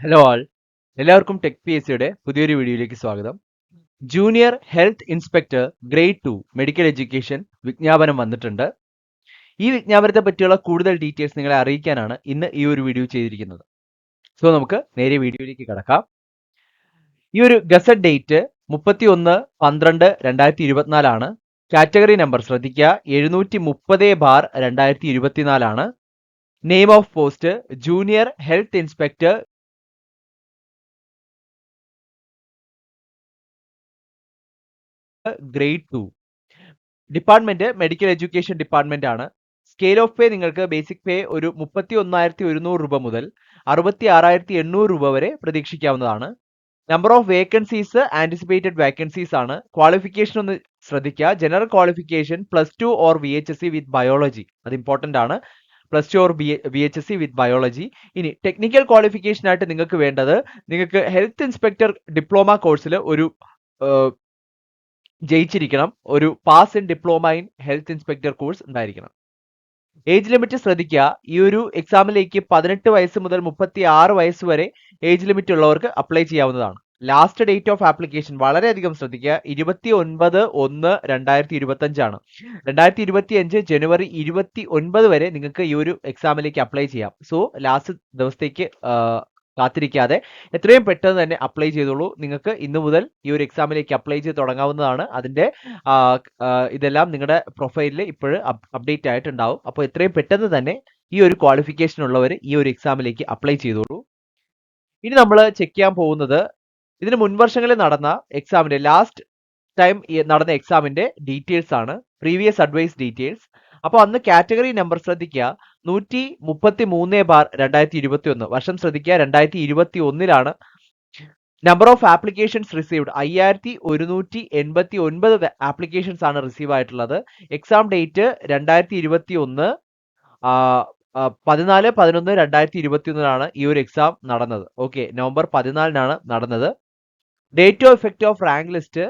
Hello ആൾ എല്ലാവർക്കും tech P S സിയുടെ പുതിയൊരു വീഡിയോയിലേക്ക് സ്വാഗതം. Junior health inspector grade two medical education വിജ്ഞാപനം വന്നിട്ടുണ്ട്. ഈ വിജ്ഞാപനത്തെ പറ്റിയുള്ള കൂടുതൽ ഡീറ്റെയിൽസ് നിങ്ങളെ അറിയിക്കാനാണ് ഇന്ന് ഈ ഒരു വീഡിയോ ചെയ്തിരിക്കുന്നത്. സോ നമുക്ക് നേരെ വീഡിയോയിലേക്ക് കടക്കാം. ഈ ഒരു ഗസറ്റ് ഡേറ്റ് മുപ്പത്തി ഒന്ന് പന്ത്രണ്ട് രണ്ടായിരത്തി ഇരുപത്തിനാലാണ് കാറ്റഗറി നമ്പർ ശ്രദ്ധിക്കുക. എഴുന്നൂറ്റി മുപ്പത് ബാർ രണ്ടായിരത്തി ഇരുപത്തിനാലാണ് name of post junior health inspector grade two department medical education department ആണ്. സ്കെയിൽ ഓഫ് പേ നിങ്ങൾക്ക് ബേസിക് പേ ഒരു മുപ്പത്തി ഒന്നായിരത്തി ഒരുന്നൂറ് രൂപ മുതൽ അറുപത്തി ആറായിരത്തി എണ്ണൂറ് രൂപ വരെ പ്രതീക്ഷിക്കാവുന്നതാണ്. Number of vacancies anticipated vacancies ആണ്. ക്വാളിഫിക്കേഷൻ ഒന്ന് ശ്രദ്ധിക്കുക. General qualification plus two or V H S C with biology അത് ഇമ്പോർട്ടന്റ് ആണ്. Plus two or B V H S C with biology ഇനി ടെക്നിക്കൽ ക്വാളിഫിക്കേഷൻ ആയിട്ട് നിങ്ങൾക്ക് വേണ്ടത് നിങ്ങൾക്ക് ഹെൽത്ത് ഇൻസ്പെക്ടർ ഡിപ്ലോമ കോഴ്സിൽ ഒരു ജയിച്ചിരിക്കണം. ഒരു pass in diploma in health inspector course ഉണ്ടായിരിക്കണം. ഏജ് ലിമിറ്റ് ശ്രദ്ധിക്കുക. ഈ ഒരു എക്സാമിലേക്ക് പതിനെട്ട് വയസ്സ് മുതൽ മുപ്പത്തി ആറ് വയസ്സ് വരെ ഏജ് ലിമിറ്റ് ഉള്ളവർക്ക് അപ്ലൈ ചെയ്യാവുന്നതാണ്. ലാസ്റ്റ് ഡേറ്റ് ഓഫ് ആപ്ലിക്കേഷൻ വളരെയധികം ശ്രദ്ധിക്കുക. ഇരുപത്തി ഒൻപത് ഒന്ന് രണ്ടായിരത്തി ഇരുപത്തി അഞ്ചാണ് രണ്ടായിരത്തി ഇരുപത്തി അഞ്ച് ജനുവരി ഇരുപത്തി ഒൻപത് വരെ നിങ്ങൾക്ക് ഈ ഒരു എക്സാമിലേക്ക് അപ്ലൈ ചെയ്യാം. സോ ലാസ്റ്റ് ദിവസത്തേക്ക് കാത്തിരിക്കാതെ എത്രയും പെട്ടെന്ന് തന്നെ അപ്ലൈ ചെയ്തോളൂ. നിങ്ങൾക്ക് ഇന്ന് മുതൽ ഈ ഒരു എക്സാമിലേക്ക് അപ്ലൈ ചെയ്ത് തുടങ്ങാവുന്നതാണ്. അതിന്റെ ഇതെല്ലാം നിങ്ങളുടെ പ്രൊഫൈലിൽ ഇപ്പോഴും അപ്ഡേറ്റ് ആയിട്ടുണ്ടാവും. അപ്പോൾ എത്രയും പെട്ടെന്ന് തന്നെ ഈ ഒരു ക്വാളിഫിക്കേഷൻ ഉള്ളവർ ഈ ഒരു എക്സാമിലേക്ക് അപ്ലൈ ചെയ്തോളൂ. ഇനി നമ്മൾ ചെക്ക് ചെയ്യാൻ പോകുന്നത് ഇതിന് മുൻവർഷങ്ങളിൽ നടന്ന എക്സാമിന്റെ ലാസ്റ്റ് ടൈം നടന്ന എക്സാമിന്റെ ഡീറ്റെയിൽസ് ആണ്. പ്രീവിയസ് അഡ്വൈസ് ഡീറ്റെയിൽസ് അപ്പോൾ അന്ന് കാറ്റഗറി നമ്പർ ശ്രദ്ധിക്കുക. നൂറ്റി മുപ്പത്തി മൂന്ന് ബാർ രണ്ടായിരത്തി ഇരുപത്തി ഒന്ന് വർഷം ശ്രദ്ധിക്കുക. രണ്ടായിരത്തി ഇരുപത്തി ഒന്നിലാണ് നമ്പർ ഓഫ് ആപ്ലിക്കേഷൻസ് റിസീവ്ഡ് അയ്യായിരത്തി ഒരുന്നൂറ്റി എൺപത്തി ഒൻപത് ആപ്ലിക്കേഷൻസ് ആണ് റിസീവ് ആയിട്ടുള്ളത്. എക്സാം ഡേറ്റ് രണ്ടായിരത്തി ഇരുപത്തി ഒന്ന് പതിനാല് പതിനൊന്ന് രണ്ടായിരത്തി ഇരുപത്തി ഒന്നിലാണ് ഈ ഒരു എക്സാം നടന്നത്. ഓക്കെ നവംബർ പതിനാലിനാണ് നടന്നത്. Date of effect of rank list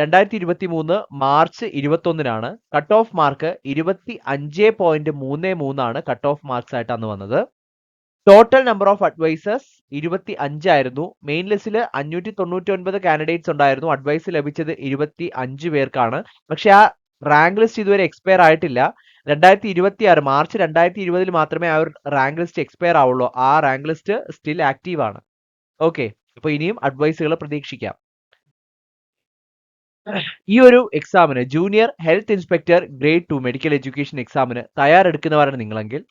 രണ്ടായിരത്തി ഇരുപത്തി മൂന്ന് മാർച്ച് ഇരുപത്തൊന്നിനാണ് കട്ട് ഓഫ് മാർക്ക് ഇരുപത്തി അഞ്ച് പോയിന്റ് മൂന്ന് മൂന്നാണ് കട്ട് ഓഫ് മാർക്സ് ആയിട്ട് അന്ന് വന്നത്. ടോട്ടൽ നമ്പർ ഓഫ് അഡ്വൈസേഴ്സ് ഇരുപത്തി അഞ്ചായിരുന്നു മെയിൻ ലിസ്റ്റിൽ അഞ്ഞൂറ്റി തൊണ്ണൂറ്റി ഒൻപത് കാൻഡിഡേറ്റ്സ് ഉണ്ടായിരുന്നു. അഡ്വൈസ് ലഭിച്ചത് ഇരുപത്തി അഞ്ച് പേർക്കാണ്. പക്ഷെ ആ റാങ്ക് ലിസ്റ്റ് ഇതുവരെ എക്സ്പയർ ആയിട്ടില്ല. രണ്ടായിരത്തി ഇരുപത്തി ആറ് മാർച്ച് രണ്ടായിരത്തി ഇരുപതിൽ മാത്രമേ ആ ഒരു റാങ്ക് ലിസ്റ്റ് എക്സ്പയർ ആവുള്ളൂ. ആ റാങ്ക് ലിസ്റ്റ് സ്റ്റിൽ ആക്റ്റീവ് ആണ്. ഓക്കെ അപ്പൊ ഇനിയും അഡ്വൈസുകൾ പ്രതീക്ഷിക്കാം. ഈ ഒരു എക്സാമിന് junior health inspector grade two medical education എക്സാമിന് തയ്യാറെടുക്കുന്നവരാണ് നിങ്ങളെങ്കിൽ.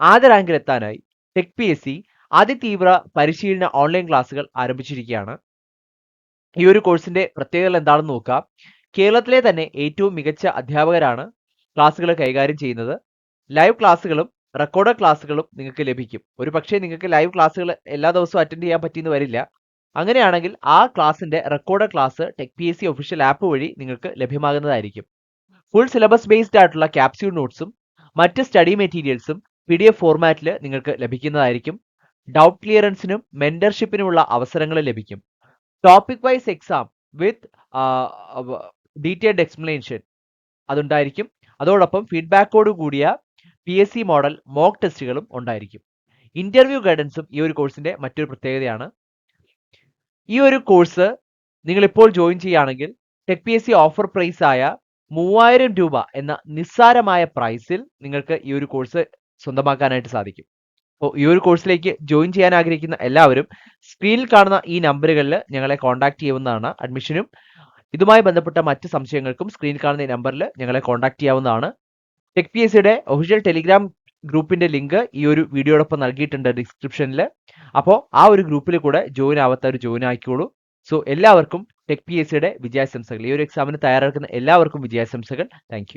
ആദ്യ റാങ്കിൽ എത്താനായി ടെക് പി എസ് സി അതിതീവ്ര പരിശീലന ഓൺലൈൻ ക്ലാസ്സുകൾ ആരംഭിച്ചിരിക്കുകയാണ്. ഈ ഒരു കോഴ്സിന്റെ പ്രത്യേകത എന്താണെന്ന് നോക്കാം. കേരളത്തിലെ തന്നെ ഏറ്റവും മികച്ച അധ്യാപകരാണ് ക്ലാസ്സുകൾ കൈകാര്യം ചെയ്യുന്നത്. ലൈവ് ക്ലാസ്സുകളും റെക്കോർഡ് ക്ലാസ്സുകളും നിങ്ങൾക്ക് ലഭിക്കും. ഒരു പക്ഷേ നിങ്ങൾക്ക് ലൈവ് ക്ലാസ്സുകൾ എല്ലാ ദിവസവും അറ്റൻഡ് ചെയ്യാൻ പറ്റിയെന്ന് വരില്ല. അങ്ങനെയാണെങ്കിൽ ആ ക്ലാസ്സിന്റെ record class tech P S C official app വഴി നിങ്ങൾക്ക് ലഭ്യമാകുന്നതായിരിക്കും. ഫുൾ സിലബസ് ബേസ്ഡ് ആയിട്ടുള്ള ക്യാപ്സ്യൂൾ നോട്ട്സും മറ്റ് സ്റ്റഡി മെറ്റീരിയൽസും പി ഡി എഫ് ഫോർമാറ്റിൽ നിങ്ങൾക്ക് ലഭിക്കുന്നതായിരിക്കും. ഡൗട്ട് ക്ലിയറൻസിനും മെന്റർഷിപ്പിനുമുള്ള അവസരങ്ങൾ ലഭിക്കും. Topic wise exam with detailed explanation അതുണ്ടായിരിക്കും. അതോടൊപ്പം ഫീഡ്ബാക്കോട് കൂടിയ P S C model mock ടെസ്റ്റുകളും ഉണ്ടായിരിക്കും. ഇന്റർവ്യൂ ഗൈഡൻസും ഈ ഒരു കോഴ്സിന്റെ മറ്റൊരു പ്രത്യേകതയാണ്. ഈ ഒരു കോഴ്സ് നിങ്ങൾ ഇപ്പോൾ ജോയിൻ ചെയ്യുകയാണെങ്കിൽ tech P S C offer price ആയ മൂവായിരം രൂപ എന്ന നിസ്സാരമായ പ്രൈസിൽ നിങ്ങൾക്ക് ഈ ഒരു കോഴ്സ് സ്വന്തമാക്കാനായിട്ട് സാധിക്കും. അപ്പോൾ ഈ ഒരു കോഴ്സിലേക്ക് ജോയിൻ ചെയ്യാൻ ആഗ്രഹിക്കുന്ന എല്ലാവരും സ്ക്രീനിൽ കാണുന്ന ഈ നമ്പറുകളിൽ ഞങ്ങളെ കോൺടാക്ട് ചെയ്യാവുന്നതാണ് അഡ്മിഷനും ഇതുമായി ബന്ധപ്പെട്ട മറ്റ് സംശയങ്ങൾക്കും സ്ക്രീനിൽ കാണുന്ന ഈ നമ്പറിൽ ഞങ്ങളെ കോൺടാക്ട് ചെയ്യാവുന്നതാണ്. ടെക് പി എസ് സിയുടെ ഒഫീഷ്യൽ ടെലിഗ്രാം ഗ്രൂപ്പിന്റെ ലിങ്ക് ഈ ഒരു വീഡിയോടൊപ്പം നൽകിയിട്ടുണ്ട് ഡിസ്ക്രിപ്ഷനിൽ അപ്പോൾ ആ ഒരു ഗ്രൂപ്പിൽ കൂടെ ജോയിൻ ആവാത്തവർ ജോയിൻ ആക്കിക്കോളൂ. സോ എല്ലാവർക്കും ടെക് പി എസ് സിയുടെ വിജയാശംസകൾ. ഈ ഒരു എക്സാമിന് തയ്യാറെടുക്കുന്ന എല്ലാവർക്കും വിജയാശംസകൾ. താങ്ക്